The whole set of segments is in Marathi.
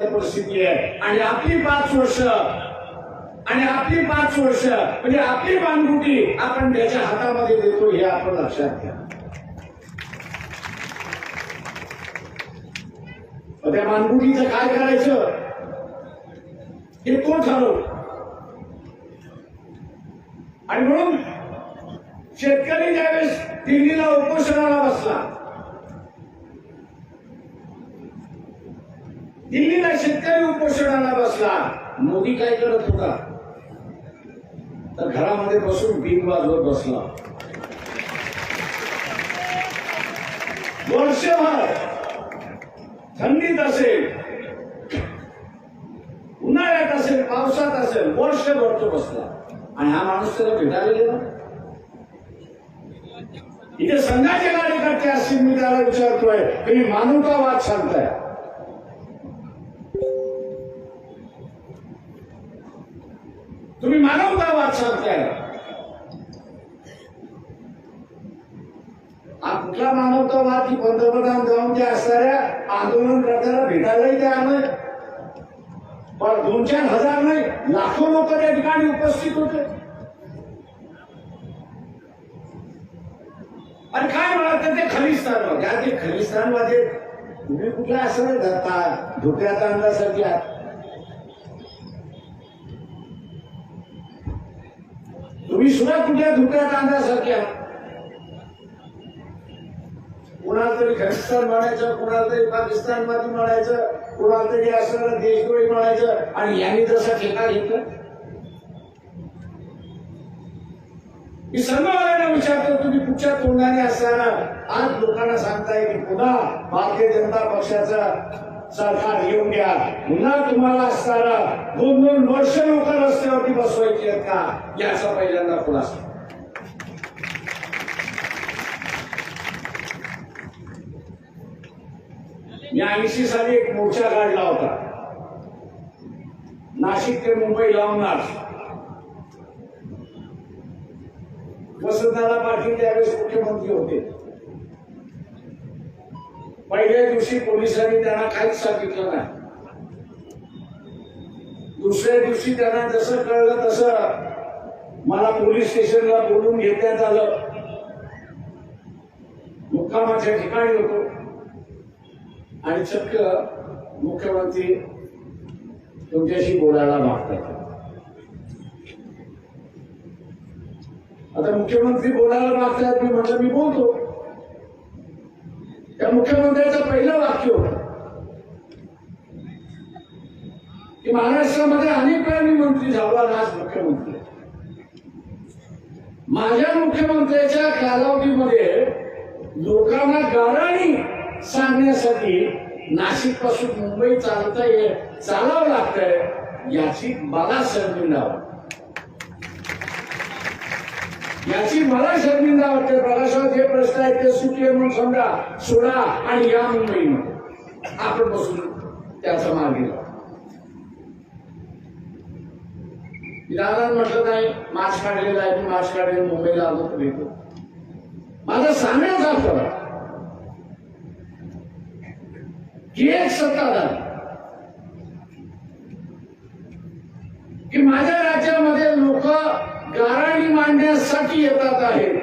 परिस्थिती आहे. आणि आपली पाच वर्ष आणि आपली पाच वर्ष म्हणजे आपली पानगुटी आपण त्याच्या हातामध्ये देतो हे आपण लक्षात घ्या. त्या मानगुटीचं काय करायचं? हे तो ठरव आणि म्हणून शेतकरी ज्यावेळेस दिल्लीला उपोषणाला बसला दिल्लीला शेतकरी उपोषणाला बसला. मोदी काय करत होता? तर घरामध्ये बसून बिन वाजवत बसला. वर्षभर थंडीत असेल उन्हाळ्यात असेल पावसात असेल वर्षभर तो बसला. आणि हा माणूस त्याला भेटायला गेला. इथे संघाचे कार्यकर्ते असतील मी त्याला विचारतोय तुम्ही मानवतावाद सांगताय तुम्ही मानवतावाद सांगताय हा कुठला मानवतावाद की पंतप्रधान जाऊन त्या असणाऱ्या आंदोलन करताना भेटायलाही तयार नाही. पण दोन चार हजार नाही लाखो लोक त्या ठिकाणी उपस्थित होते. आणि काय म्हणत ते खलिस्तानवादी त्या ते खलिस्तानवादी तुम्ही कुठला असं धरता धोक्यात आणला आहात? तुम्ही सुद्धा कुठल्या धोक्यात आणण्यासाठी आहात? कुणाला तरी खलिस्तान म्हणायचं कुणाला तरी पाकिस्तानमध्ये म्हणायचं कुणाला तरी असं देशद्रोही म्हणायचं आणि यांनी जसं ठेका घेतलं. मी सर्ववाल्यांना विचारतो तुम्ही कुठच्या तोंडाने असताना आज लोकांना सांगताय की पुन्हा भारतीय जनता पक्षाचा सरकार येऊन द्या पुन्हा तुम्हाला असताना दोन दोन वर्ष लोक रस्त्यावरती बसवायची आहेत का? याचा पहिल्यांदा खुलासा. मी ऐंशी साली एक मोर्चा काढला होता. नाशिक ते मुंबई लावणार. वसंतदादा पाटील त्यावेळेस मुख्यमंत्री होते. पहिल्या दिवशी पोलिसांनी त्यांना काहीच सांगितलं नाही. दुसऱ्या दिवशी त्यांना जसं कळलं तसं मला पोलीस स्टेशनला बोलून घेण्यात आलं. मुक्कामाच्या ठिकाणी होतो. आणि चक्क मुख्यमंत्री तुमच्याशी बोलायला मागतात. आता मुख्यमंत्री बोलायला मागतात मी म्हटलं मी बोलतो. त्या मुख्यमंत्र्याचं पहिलं वाक्य होतं की महाराष्ट्रामध्ये अनेक वेळा मी मंत्री झालो आणि आज मुख्यमंत्री. माझ्या मुख्यमंत्र्याच्या कालावधीमध्ये लोकांना गाराणी सांगण्यासाठी नाशिकपासून मुंबई चालता ये चालावं लागतंय याची मला शर्मिंदा याची मला शर्मिंदा वाटते. प्रकाशात जे प्रश्न आहेत ते सुटले म्हणून समजा सोडा आणि या मुंबईमध्ये आपण बसून त्याचा मार्ग गेला दादा म्हटलं नाही मास्क काढलेला आहे मी मास्क काढलेला मुंबईला आलो तर. येतो माझा सांगण्याचा अर्थ आहे की एक की माझ्या राज्यामध्ये लोक गाराणी मांडण्यासाठी येतात आहेत.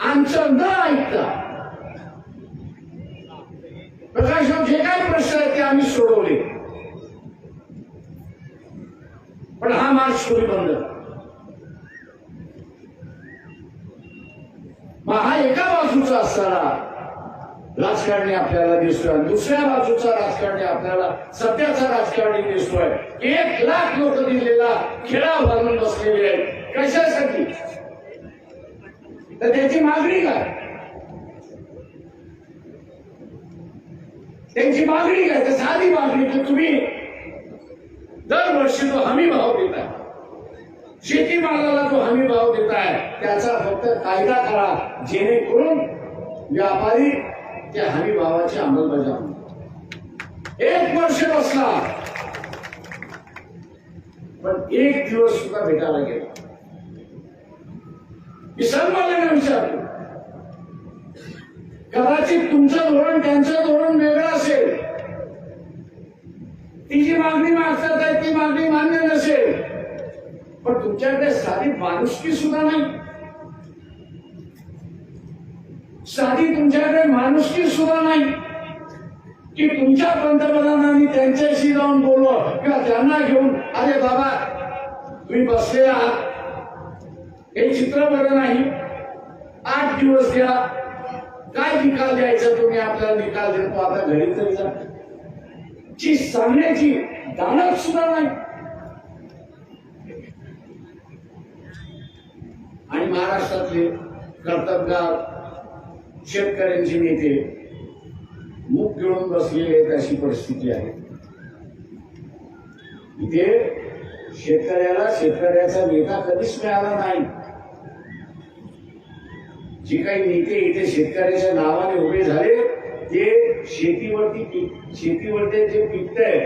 आमचं न ऐकता प्रकाशराव जे काही प्रश्न आहेत ते आम्ही सोडवले. पण हा मार्च कोणी बंद मग हा एका बाजूचा असताना राजकारणी आपल्याला दिसतोय. दुसऱ्या बाजूचा राजकारणी आपल्याला सध्याचा राजकारणी दिसतोय. एक लाख लोक दिलेला खेळा भरून बसलेले आहेत. कशासाठी? तर त्याची मागणी काय? त्यांची मागणी काय? तर साधी मागणी की तुम्ही दरवर्षी जो हमी भाव देताय. शेतीमालाला जो हमी भाव देताय. त्याचा फक्त कायदा करा. जेणेकरून व्यापारी त्या हमी भावाची अंमलबजावणी एक वर्ष बसला. पण एक दिवस सुद्धा भेटायला गेला. मी सर्वांना विचारतो कदाचित तुमचं धोरण त्यांचं धोरण वेगळं असेल. ती जी मागणी मागतात आहे ती मागणी मान्य नसेल. पण तुमच्याकडे साधी माणुसकी सुद्धा नाही. साधी तुमच्याकडे माणुसकी सुद्धा नाही. की तुमच्या पंतप्रधानांनी त्यांच्याशी जाऊन बोललो किंवा त्यांना घेऊन अरे बाबा तुम्ही बसले आहात. हे चित्र बरं नाही. आठ दिवस द्या काय निकाल द्यायचा तुम्ही आपल्याला निकाल देतो? आता घरी तरी जा. ची सांगण्याची दानत सुद्धा नाही. आणि महाराष्ट्रातले कर्तबगार शेतकऱ्यांचे नेते मुख गिळून बसलेले आहेत अशी परिस्थिती आहे इथे शेतकऱ्याला शेतकऱ्याचा नेता कधीच मिळाला नाही जे काही नेते इथे शेतकऱ्याच्या नावाने उभे झाले ते शेतीवरती शेतीवरती जे पिकतंय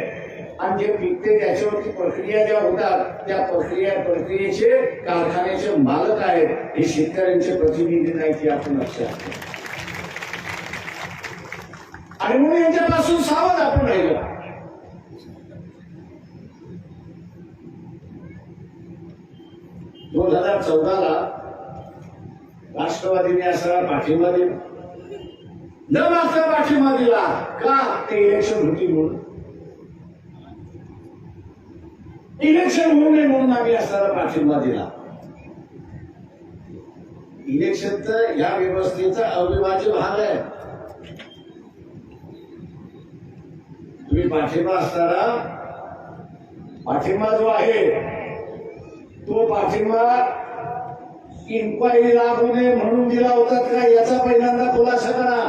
आणि जे पिकते त्याच्यावरती प्रक्रिया ज्या होतात त्या प्रक्रिया प्रक्रियेचे कारखान्याचे मालक आहेत हे शेतकऱ्यांचे प्रतिनिधी नाही ते आपण लक्षात घ्या. आणि म्हणून यांच्यापासून सावध आपण राहिलो. दोन हजार चौदाला राष्ट्रवादीने असा पाठिंबा दिला न मागता पाठिंबा दिला का ते इलेक्शन होती म्हणून? इलेक्शन होऊ नये म्हणून आम्ही असणारा पाठिंबा दिला इलेक्शन तर या व्यवस्थेचा अविभाज्य भाग आहे. तुम्ही पाठिंबा असणारा पाठिंबा जो आहे तो पाठिंबा इन्क्वायरी लागू नये म्हणून दिला होता का याचा पहिल्यांदा खुलासा करा.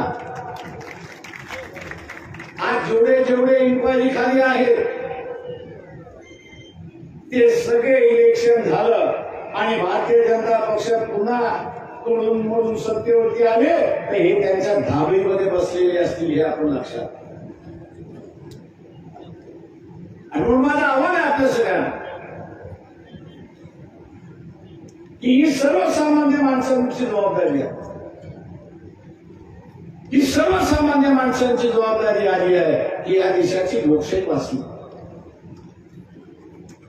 आज जेवढे जेवढे इन्क्वायरी खाली आहेत ते सगळे इलेक्शन झालं आणि भारतीय जनता पक्ष पुन्हा तोडून मोडून सत्तेवरती आले तर हे त्यांच्या धाबीमध्ये बसलेले असतील हे आपण लक्षात घ्या. आणि म्हणून माझं आव्हान आहे आपल्या सगळ्यांना. की ही सर्वसामान्य माणसांची जबाबदारी आहे. ही सर्वसामान्य माणसांची जबाबदारी आली आहे की या देशाची लोकशाही वाचली.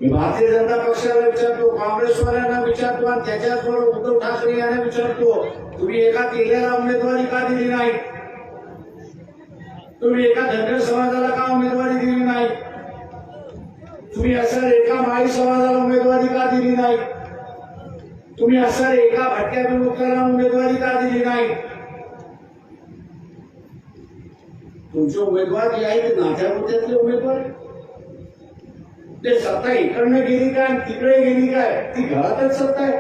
मी भारतीय जनता पक्षाला विचारतो काँग्रेसवाल्यांना विचारतो आणि त्याच्याचबरोबर उद्धव ठाकरे यांना विचारतो तुम्ही एका केलेला उमेदवारी का दिली नाही? तुम्ही एका धनगर समाजाला का उमेदवारी दिली नाही? तुम्ही असं एका माई समाजाला उमेदवारी का दिली नाही? तुम्ही असं एका भटक्या विमुक्ताला उमेदवारी का दिली नाही? तुमचे उमेदवार जे आहे ते उमेदवार ते सत्ता इकडनं गेली काय तिकडे गेली काय? ती घरातच सत्ता आहे.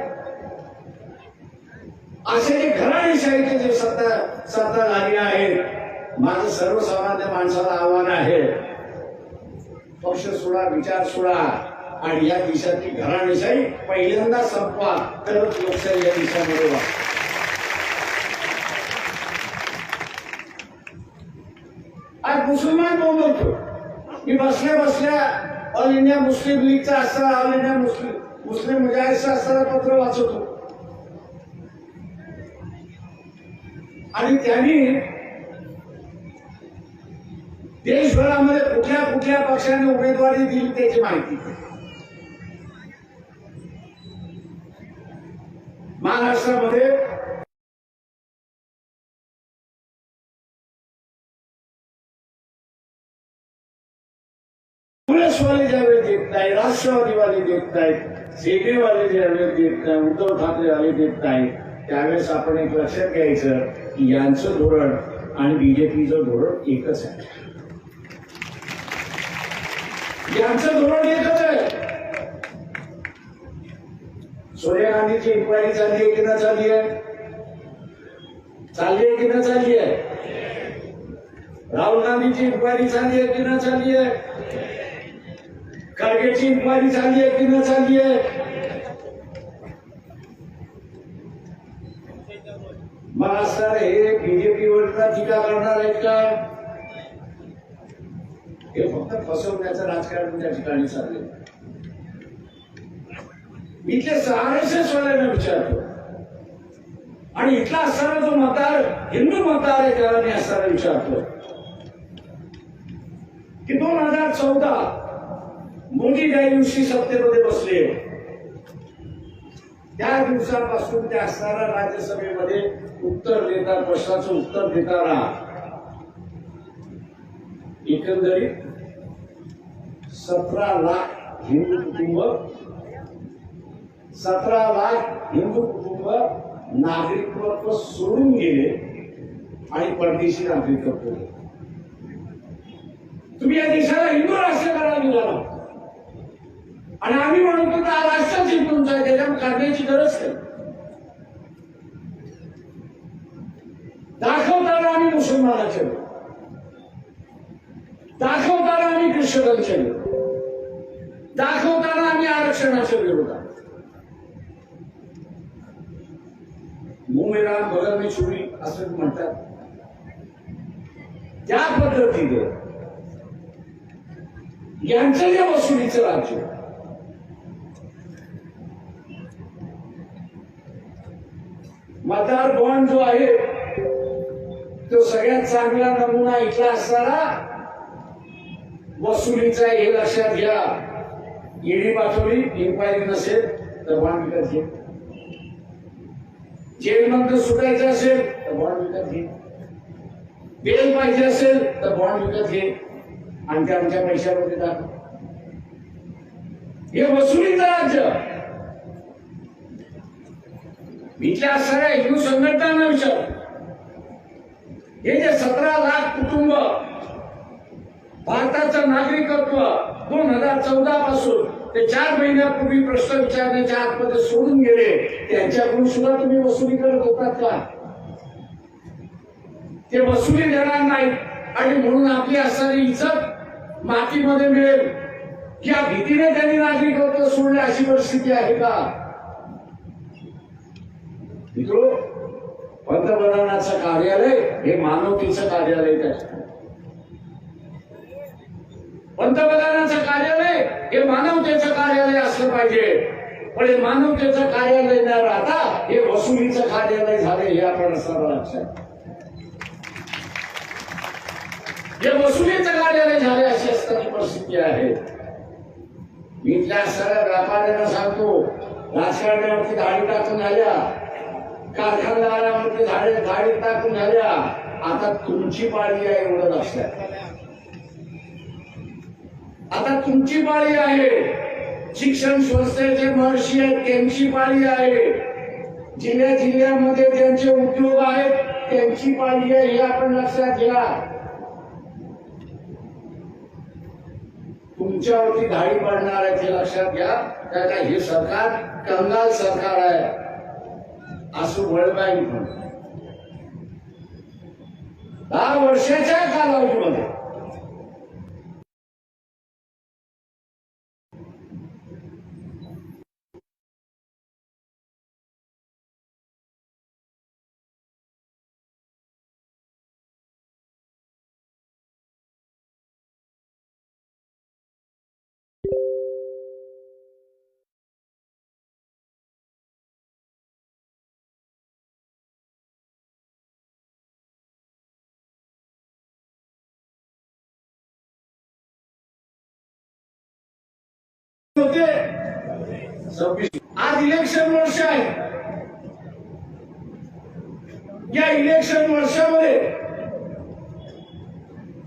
असे जे घराणेशाहीचे जे सत्ता सत्ता झाली आहेत माझं सर्वसामान्य माणसाला आव्हान आहे. पक्ष सोडा विचार सोडा. आणि या देशातली घराणेशाही पहिल्यांदा संपवा. तरच लोकशाही या देशामध्ये वा आज मुसलमान बोलतो मी बसल्या बसल्या ऑल इंडिया मुस्लिम लीगचा असताना ऑल इंडिया मुस्लिम मुस्लिम मुजाहिदचं असताना पत्र वाचवतो. आणि त्यांनी देशभरामध्ये कुठल्या कुठल्या पक्षाने उमेदवारी दिली त्याची माहिती? महाराष्ट्रामध्ये काँग्रेसवाले ज्यावेळी देत नाही राष्ट्रवादीवाले देत नाहीत सेनेवाले ज्यावेळेस देत नाही उद्धव ठाकरेवाले देत नाही त्यावेळेस आपण एक लक्षात घ्यायचं की यांचं धोरण आणि बीजेपीचं धोरण एकच आहे. यांचं धोरण एकच आहे. सोनिया गांधीची इन्क्वायरी चालली आहे की नाही चालली आहे? चालली आहे की नाही चालली आहे? राहुल गांधीची इन्क्वायरी चालली आहे की नाही चालली आहे? खडगेची इन्क्वायरी चालली आहे की न चालली आहे? मग असणार हे बीजेपीवर टीका करणार आहेत का? हे फक्त फसवण्याचं राजकारण त्या ठिकाणी चालले मी इथल्या आर वाल्यांना विचारतो. आणि इथला असणारा जो मतदार हिंदू मतदार आहे त्याला मी असताना विचारतो. की दोन हजार चौदा मोदी ज्या दिवशी सत्तेमध्ये बसले त्या दिवसापासून ते असणारा राज्यसभेमध्ये उत्तर देतात प्रश्नाचं उत्तर देताना एकंदरीत सतरा लाख हिंदू कुटुंब सतरा लाख हिंदू कुटुंब नागरिकत्व सोडून गेले आणि परदेशी नागरिकत्व तुम्ही या देशाला हिंदू राष्ट्र करायला निघाला. आणि आम्ही म्हणतो की हा राष्ट्र जिंकून जाय त्याच्यावर काढण्याची गरज नाही. दाखवताना आम्ही मुसलमानाचे दाखवताना आम्ही ख्रिश्चनांचे लोक. दाखवताना आम्ही आरक्षणाच्या विरोधात. मुंबईला बगल मी छुरी असं म्हणतात. त्या पद्धतीने यांचं जे वसुलीचं राज्य मतदार बॉन्ड जो आहे तो सगळ्यात चांगला नमुना इथला असणारा वसुलीचा हे लक्षात घ्या. ईडी पाठवली इन्क्वायरी नसेल तर बॉन्ड विकत घे. जेलमधून सुटायचं असेल तर बॉन्ड विकत घे. बेल पाहिजे असेल तर बॉन्ड विकत घे. आणि ते आमच्या पैशामध्ये दाखव. हे वसुलीचं राज्य. इथल्या सगळ्या हिंदू संघटनांना विचार. हे जे सतरा लाख कुटुंब भारताचं नागरिकत्व दोन हजार चौदा पासून ते चार महिन्यापूर्वी प्रश्न विचारण्याच्या आतमध्ये सोडून गेले त्यांच्याकडून सुद्धा तुम्ही वसुली करत होतात का? ते वसुली देणार नाही आणि म्हणून आपली असणारी इज्जत मातीमध्ये मिळेल. या भीतीने त्यांनी नागरिकत्व सोडले अशी परिस्थिती आहे का? मित्र पंतप्रधानाचं कार्यालय हे मानवतेचं कार्यालय आहे. पंतप्रधानाचं कार्यालय हे मानवतेचं कार्यालय असलं पाहिजे. पण हे मानवतेचं कार्यालय न राहता हे वसुलीचं कार्यालय झाले हे आपण असताना लक्षात जे वसुलीचं कार्यालय झाले अशी असताना परिस्थिती आहे. मी त्या सगळ्या व्यापाऱ्यांना सांगतो राजकारण्यावरती धाडी टाकून झाल्या कारखानदारावरती झाडे धाडी टाकून झाल्या आता तुमची पाळी आहे एवढं लक्षात आता तुमची पाळी आहे. शिक्षण संस्थेचे महर्षी आहेत त्यांची पाळी आहे. जिल्ह्या जिल्ह्यामध्ये त्यांचे उद्योग आहेत त्यांची पाळी आहे हे आपण लक्षात घ्या. तुमच्यावरती धाडी पडणार आहे ते लक्षात घ्या. कारण हे सरकार कंगाल सरकार आहे. असं वर्ल्ड बँक दहा वर्षाच्या कालावधीमध्ये आज इलेक्शन वर्ष आहे. या इलेक्शन वर्षामध्ये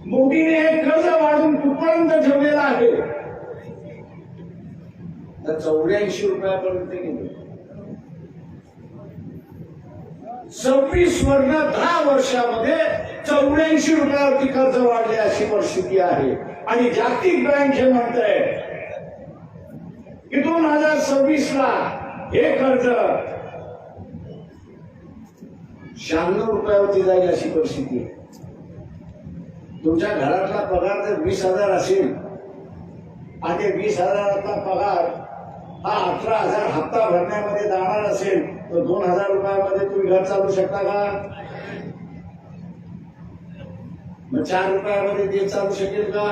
मोदीने हे कर्ज वाढून कुठपर्यंत ठेवलेलं आहे? तर चौऱ्याऐंशी रुपयापर्यंत गेले. सव्वीस वर्ण दहा वर्षामध्ये चौऱ्याऐंशी रुपयावरती कर्ज वाढले अशी परिस्थिती आहे. आणि जागतिक बँक हे आहे की दोन हजार सव्वीस ला हे कर्ज शहाण्णव रुपयावरती जाईल अशी परिस्थिती आहे. तुमच्या घरातला पगार जर वीस हजार असेल आणि वीस हजारातला पगार हा अठरा हजार हप्ता भरण्यामध्ये जाणार असेल तर दोन हजार रुपयामध्ये तुम्ही घर चालू शकता का? मग चार रुपयामध्ये ते चालू शकेल का?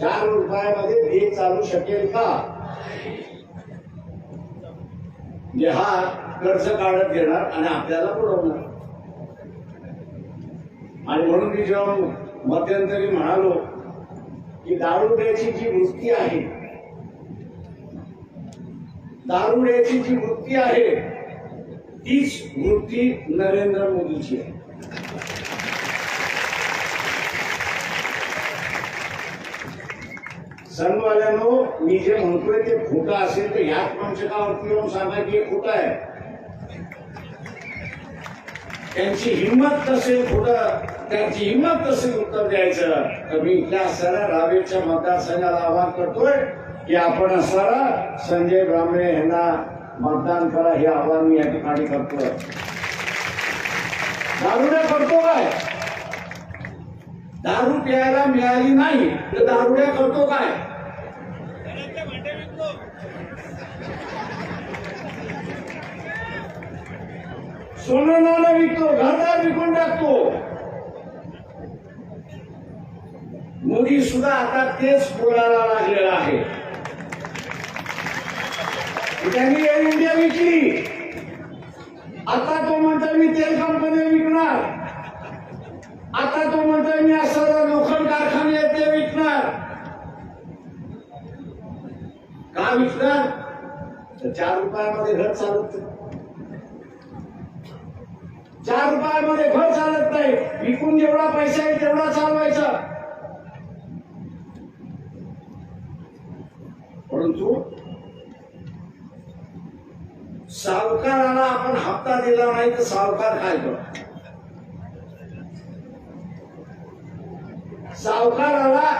चार रुपयामध्ये ते चालू शकेल का? म्हणजे हा कर्ज काढत घेणार आणि आपल्याला बुडवणार आणि म्हणून मी जेव्हा मध्यंतरी म्हणालो की दारुड्याची जी वृत्ती आहे दारुड्याची जी वृत्ती आहे तीच वृत्ती नरेंद्र मोदीची आहे. संघवाल्यानो मी जे म्हणतोय ते खोटं असेल तर ह्याच मंचकावरती येऊन सांगा की हे खोटं आहे. त्यांची हिंमत नसेल खोटं त्यांची हिंमत कशी उत्तर द्यायचं? तर मी इथल्या असणाऱ्या रावेरच्या मतदारसंघाला आवाहन करतोय की आपण असणारा संजय ब्राह्मणे यांना मतदान करा हे आवाहन मी या ठिकाणी करतोय. दारुड्या करतो काय? दारू प्यायला मिळाली नाही तर दारुड्या करतो काय? सोनं नाणं विकतो घरदार विकून टाकतो. मोदी सुद्धा आता तेच बोलायला लागलेला आहे. त्यांनी एअर इंडिया विकली. आता तो म्हणतोय मी तेल कंपन्या विकणार. आता तो म्हणतोय मी असं लोखंड कारखाने आहेत ते विकणार. का विकणार? तर चार रुपयामध्ये घर चालत चार रुपयामध्ये घर चालत नाही. विकून जेवढा पैसा आहे तेवढा चालवायचा. सावकाराला आपण हप्ता दिला नाही तर सावकार काय करतो सावकाराला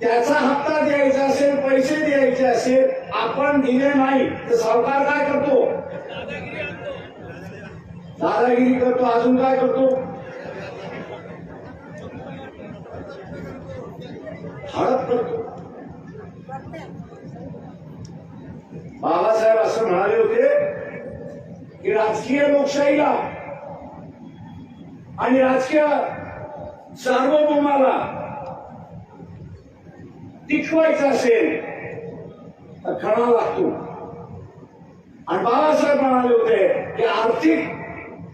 त्याचा हप्ता द्यायचा असेल पैसे द्यायचे असेल आपण दिले नाही तर सावकार काय करतो? दादागिरी करतो. अजून काय करतो हडप करतो बाबासाहेब असं म्हणाले होते की राजकीय लोकशाहीला आणि राजकीय सार्वभौमाला टिकवायचं असेल तर खणा लागतो आणि बाबासाहेब म्हणाले होते की आर्थिक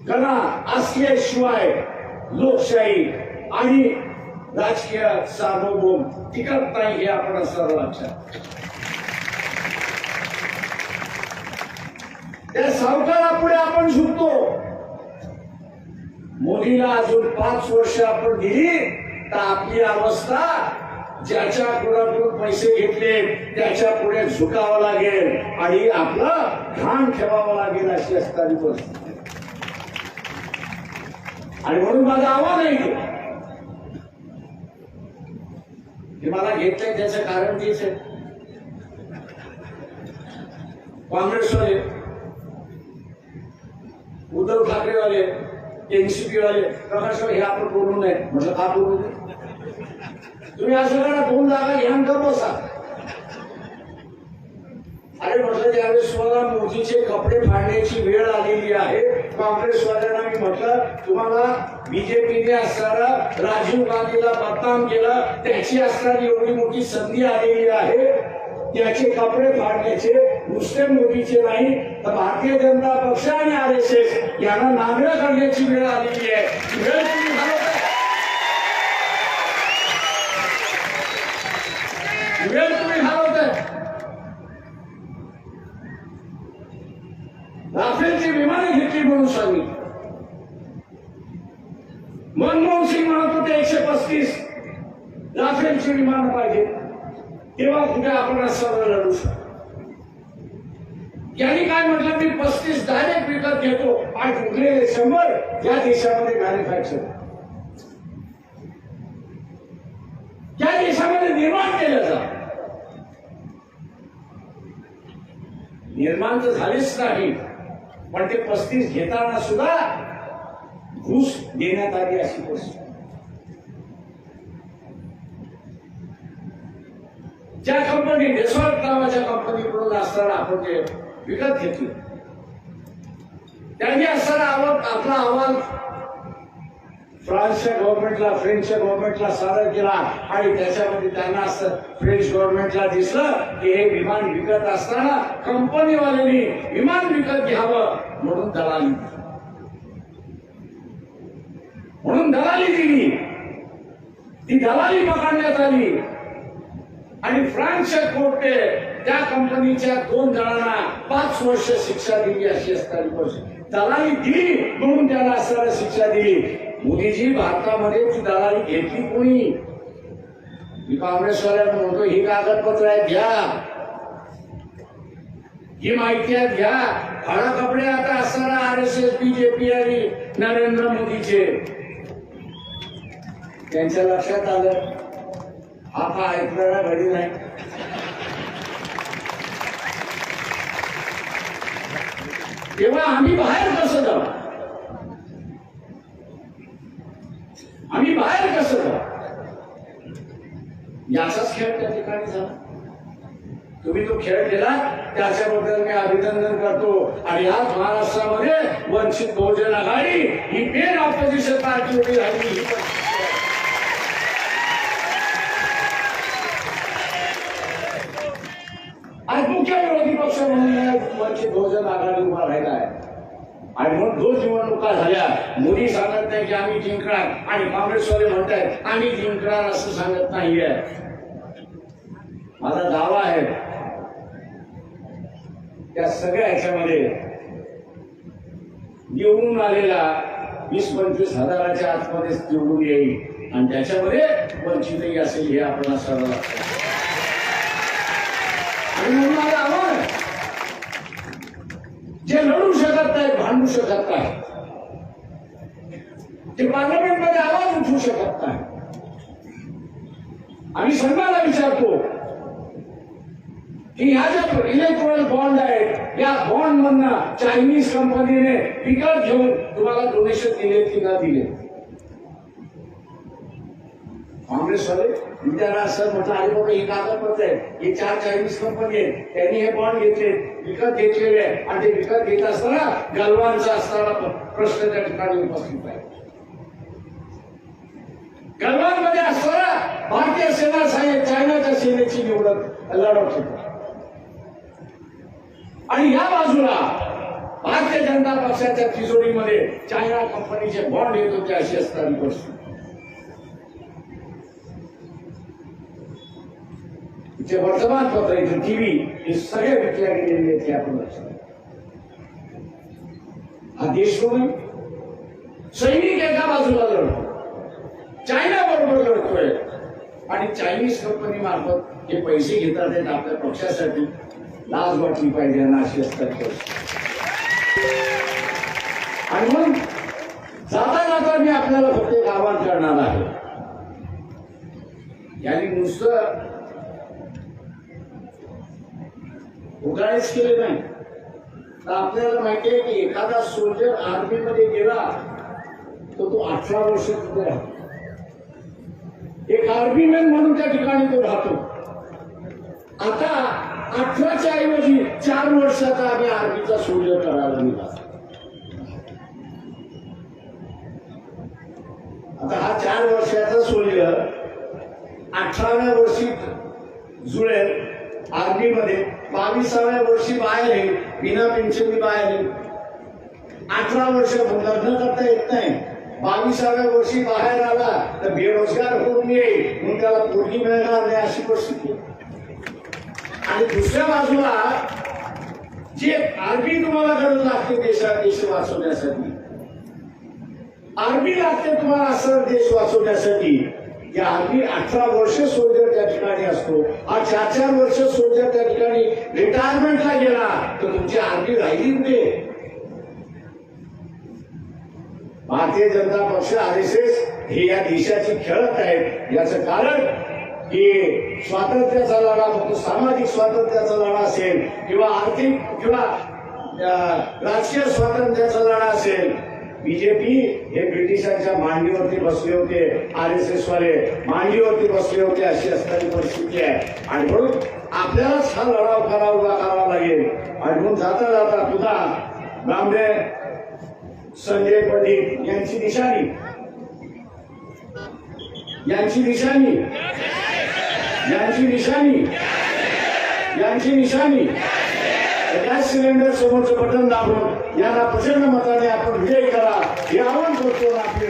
कणा असल्याशिवाय लोकशाही आणि राजकीय सार्वभौम टिकत नाही हे आपण सर्व लक्षात त्या सावकारापुढे आपण झुकतो. मोदीला अजून पाच वर्ष आपण दिली तर आपली अवस्था ज्याच्या कुणाकडून पैसे घेतले त्याच्या पुढे झुकावं लागेल. आणि आपलं घाण ठेवावं लागेल अशी असणारी परिस्थिती. आणि म्हणून माझा आवाज आहे तो. हे मला घेतलंय त्याचं कारण तेच आहे. काँग्रेसवाले उद्धव ठाकरेवाले एनसीपीवाले वाले प्रकाश हे आपण बोलू नये. म्हटलं का बोलू नये तुम्ही असं करा दोन जागा घ्या बसा. अरे म्हटलं ज्यावेळेस मला मोदीचे कपडे फाडण्याची वेळ आलेली आहे काँग्रेसवाल्यांना मी म्हटलं तुम्हाला बीजेपीने असणारा राजीव गांधीला बदनाम केला त्याची असणारी एवढी मोठी संधी आलेली आहे त्याचे कपडे फाडण्याचे नुसते मोदीचे नाही तर भारतीय जनता पक्ष आणि आर एस एस यांना नांगरं करण्याची वेळ आलेली आहे वेळ तुम्ही घालवताय. वेळ तुम्ही घालवताय राफेलची विमानं घेतली म्हणून सांगितलं मनमोहन सिंग म्हणत होते एकशे पस्तीस राफेलची विमानं पाहिजे तेव्हा कुठे आपण असं लढू शकतो यांनी काय म्हटलं मी पस्तीस डायरेक्ट विकत घेतो आणि उरलेले शंभर या देशामध्ये मॅन्युफॅक्चर या देशामध्ये निर्माण केलं जात शांत तर झालेच नाही पण ते पस्तीस घेताना सुद्धा घुस देण्यात आली अशी परिस्थिती ज्या कंपनी डेसॉल्ट नावाच्या कंपनीकडून असताना आपण ते विकत घेतले. त्यांनी असताना आपला अहवाल फ्रान्सच्या गव्हर्नमेंटला फ्रेंचच्या गव्हर्नमेंटला सादर केला आणि त्याच्यामध्ये त्यांना असं फ्रेंच गव्हर्नमेंटला दिसलं की हे विमान विकत असताना कंपनीवाल्यांनी विमान विकत घ्यावं म्हणून दलाली म्हणून दलाली दिली. ती दलाली पकडण्यात आली. आणि फ्रान्सच्या कोर्टे त्या कंपनीच्या दोन जणांना पाच वर्ष शिक्षा दिली अशी असताना. दलाली दिली म्हणून त्याला असणारा शिक्षा दिली. मोदीजी भारतामध्ये दलाली घेतली कोणी? मी काँग्रेसवाल्यांना म्हणतो ही कागदपत्र आहेत घ्या. ही माहिती आहे घ्या. खडा कपडे आता असताना आर एस एस बीजेपी आणि नरेंद्र मोदीचे. त्यांच्या लक्षात आलं हा का ऐकणारा घडी नाही? तेव्हा आम्ही बाहेर कसं जाऊ? आम्ही बाहेर कसं जाऊ? याचाच खेळ त्या ठिकाणी झाला. तुम्ही तो खेळ केला त्याच्याबद्दल मी अभिनंदन करतो. आणि आज महाराष्ट्रामध्ये वंचित बहुजन आघाडी ही मेन ऑपोजिशन पार्टी उभी झाली आज मुख्य विरोधी पक्ष म्हणून वंचित बहुजन आघाडी उभा राहिला आहे. आणि म्हणून दोन निवडणुका झाल्या. मोदी सांगत नाही की आम्ही जिंकणार आणि काँग्रेसवाले म्हणतात आम्ही जिंकणार असं सांगत नाहीये. माझा दावा आहे त्या सगळ्या ह्याच्यामध्ये निवडून आलेला वीस पंचवीस हजाराच्या आतमध्येच निवडून येईल. आणि त्याच्यामध्ये वंचितही असेल हे आपण असावं लागतं. आणि म्हणून माझं आव्हान जे लढू शकत नाही भांडू शकत नाही. ते पार्लमेंटमध्ये आवाज उठवू शकत नाही. आम्ही संघाला विचारतो की ह्या ज्या इलेक्ट्रॉनिक बॉन्ड आहेत या बॉन्ड मधनं चायनीज कंपनीने विकत घेऊन तुम्हाला डोनेशन दिले की न दिले? काँग्रेसवाले इंदिरा सर म्हटलं अरे बाबा ही कागदपत्र आहे हे चार चायनीज कंपनी आहेत त्यांनी हे बॉन्ड घेतले विकत घेतलेले आहे आणि ते विकत घेत असताना गलवानचा असताना प्रश्न त्या ठिकाणी उपस्थित आहे. गलवानमध्ये असताना भारतीय सेना साहेब चायनाच्या सेनेची निवडक लढवत होती. आणि या बाजूला भारतीय जनता पक्षाच्या तिजोरीमध्ये चायना कंपनीचे बॉन्ड येत होते अशी असताना गोष्ट जे वर्तमानपत्र इथे टीव्ही हे सगळे विकल्या गेलेले आहेत हे आपण लक्षात हा देश कोण सैनिक एका बाजूला लढतो चायना बरोबर लढतोय. आणि चायनीज कंपनी मार्फत जे पैसे घेतात आहेत आपल्या पक्षासाठी लाज वाटली पाहिजे ना अशी असतात आणि मग जाता जाता मी आपल्याला फक्त एक आवाहन करणार आहे. यांनी नुसतं उगाळीच केले नाही. तर आपल्याला माहिती आहे की एखादा सोल्जर आर्मी मध्ये गेला तर तो अठरा वर्ष तिथे राहतो. एक आर्मी मॅन म्हणून त्या ठिकाणी तो राहतो. आता अठराच्या ऐवजी चार वर्षाचा आम्ही आर्मीचा सोल्जर करायला निघाला. आता हा चार वर्षाचा सोल्जर अठराव्या वर्षी जुळेल आर्मीमध्ये बावीसाव्या वर्षी बाहेर बिना पेन्शननी बाहेर येईल अठरा वर्ष लग्न करता येत नाही. बावीसाव्या वर्षी बाहेर आला तर बेरोजगार होऊन येईल म्हणून त्याला पोरगी मिळणार नाही अशी परिस्थिती. आणि दुसऱ्या बाजूला जे आर्मी तुम्हाला गरज लागते देशात देश वाचवण्यासाठी आर्मी लागते तुम्हाला असं देश वाचवण्यासाठी या आर्मी अठरा वर्ष सोल्जर त्या ठिकाणी असतो. हा चार चार वर्ष सोल्जर त्या ठिकाणी रिटायरमेंटला गेला. तर तुमची आर्मी राहिली नाही. भारतीय जनता पक्ष आर एस एस हे या देशाची खेळत आहेत. याचं कारण की स्वातंत्र्याचा लढा फक्त सामाजिक स्वातंत्र्याचा लढा असेल किंवा आर्थिक किंवा राजकीय स्वातंत्र्याचा लढा असेल बीजेपी हे ब्रिटिशांच्या मांडीवरती बसले होते आर एस एस वाले मांडीवरती बसले होते अशी असणारी परिस्थिती आहे. आणि म्हणून आपल्यालाच हा लढाव करा उभा करावा लागेल. आणि म्हणून जाता जाता पुन्हा नामदे संजय पंडित यांची निशाणी. यांची निशाणी. यांची निशाणी. यांची निशाणी. गॅस सिलेंडर समोरचं बटन दाबून यांना प्रचंड मताने आपण विजय करा हे आवाहन करतो आपले